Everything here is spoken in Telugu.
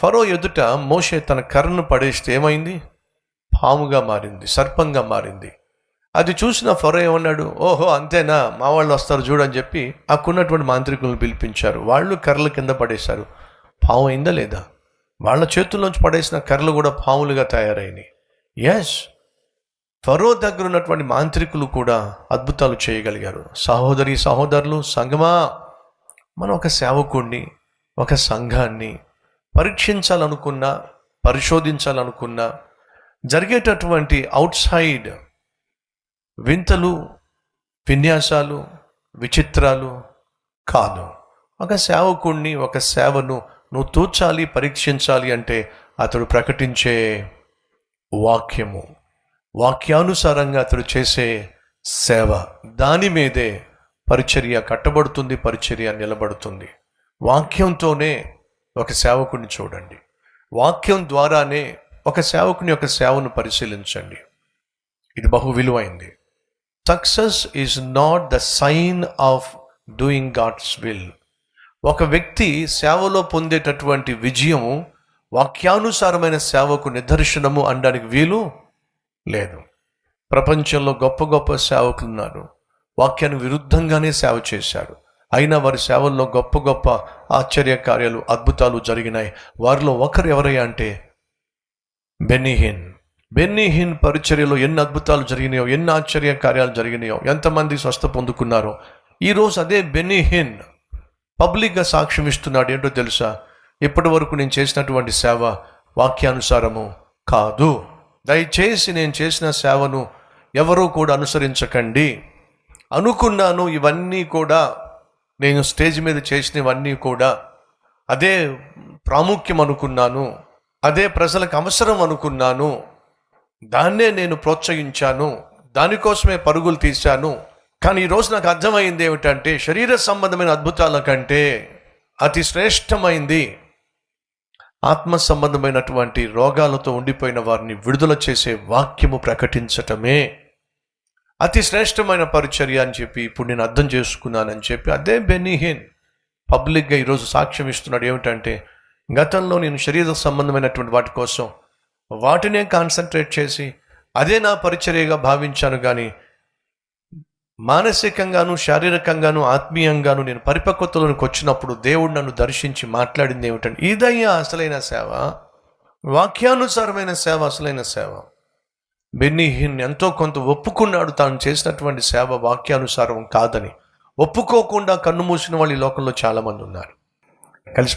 ఫరో ఎదుట మోషే తన కర్రను పడేస్తే ఏమైంది? పాముగా మారింది సర్పంగా మారింది. అది చూసిన ఫరో ఏమన్నాడు? ఓహో అంతేనా? మా వాళ్ళు వస్తారు చూడని చెప్పి అక్కడున్నటువంటి మాంత్రికులను పిలిపించారు. వాళ్ళు కర్రల కింద పడేశారు. పాము అయిందా లేదా? వాళ్ళ చేతుల్లోంచి పడేసిన కర్రలు కూడా పాములుగా తయారైనాయి. ఎస్ ఫరో దగ్గర ఉన్నటువంటి మాంత్రికులు కూడా అద్భుతాలు చేయగలిగారు. సహోదరి సహోదరులు సంగమా! మనం ఒక సేవకుణ్ణి ఒక సంఘాన్ని పరీక్షించాలనుకున్నా పరిశోధించాలనుకున్నా జరిగేటటువంటి అవుట్ సైడ్ వింతలు విన్యాసాలు విచిత్రాలు కాదు. ఒక సేవకుణ్ణి ఒక సేవను నువ్వు తూచాలి పరీక్షించాలి అంటే అతడు ప్రకటించే వాక్యము. వాక్యానుసారంగా అతడు చేసే సేవ దాని మీదే పరిచర్య కట్టబడుతుంది పరిచర్య నిలబడుతుంది. వాక్యంతోనే ఒక సేవకుని చూడండి. వాక్యం ద్వారానే ఒక సేవకుని యొక్క సేవను పరిశీలించండి. ఇది బహు విలువైంది. Success is not the sign of doing God's will ఒక వ్యక్తి సేవలో పొందేటటువంటి విజయము వాక్యానుసారమైన సేవకు నిదర్శనము అనడానికి వీలు లేదు. ప్రపంచంలో గొప్ప గొప్ప సేవకులు ఉన్నారు. వాక్యానికి విరుద్ధంగానే సేవ చేశారు. అయినా వారి సేవల్లో గొప్ప గొప్ప ఆశ్చర్య కార్యాలు అద్భుతాలు జరిగినాయి. వారిలో ఒకరు ఎవరయ్యా అంటే బెన్నీహిన్. బెన్నిహీన్ పరిచర్యలో ఎన్ని అద్భుతాలు జరిగినాయో ఎన్ని ఆశ్చర్య కార్యాలు జరిగినాయో ఎంతమంది స్వస్థ పొందుకున్నారో. ఈరోజు అదే బెన్నీహిన్ పబ్లిక్గా సాక్ష్యం ఇస్తున్నాడు. ఏంటో తెలుసా? ఇప్పటి వరకు నేను చేసినటువంటి సేవ వాక్యానుసారము కాదు. దయచేసి నేను చేసిన సేవను ఎవరూ కూడా అనుసరించకండి. అనుకున్నాను ఇవన్నీ కూడా నేను స్టేజ్ మీద చేసినవన్నీ కూడా అదే ప్రాముఖ్యం అనుకున్నాను అదే ప్రజలకు అవసరం అనుకున్నాను దాన్నే నేను ప్రోత్సహించాను దానికోసమే పరుగులు తీశాను. కానీ ఈరోజు నాకు అర్థమైంది ఏమిటంటే శరీర సంబంధమైన అద్భుతాల కంటే అతి శ్రేష్టమైంది ఆత్మ సంబంధమైనటువంటి రోగాలతో ఉండిపోయిన వారిని విడుదల చేసే వాక్యము ప్రకటించటమే అతి శ్రేష్టమైన పరిచర్య అని చెప్పి ఇప్పుడు నేను అర్థం చేసుకున్నానని చెప్పి అదే బెనీహేన్ పబ్లిక్గా ఈరోజు సాక్ష్యం ఇస్తున్నాడు. ఏమిటంటే గతంలో నేను శరీర సంబంధమైనటువంటి వాటి కోసం వాటినే కాన్సన్ట్రేట్ చేసి అదే నా పరిచర్యగా భావించాను. కానీ మానసికంగాను శారీరకంగాను ఆత్మీయంగాను నేను పరిపక్వతలోనికి వచ్చినప్పుడు దేవుడు నన్ను దర్శించి మాట్లాడింది ఏమిటంటే ఇదయ్యా అసలైన సేవ వాక్యానుసారమైన సేవ అసలైన సేవ. బెన్నీహిన్ ఎంతో కొంత ఒప్పుకున్నాడు తాను చేసినటువంటి సేవ వాక్యానుసారం కాదని. ఒప్పుకోకుండా కన్ను మూసిన వాళ్ళు ఈ లోకంలో చాలామంది ఉన్నారు. కలిసి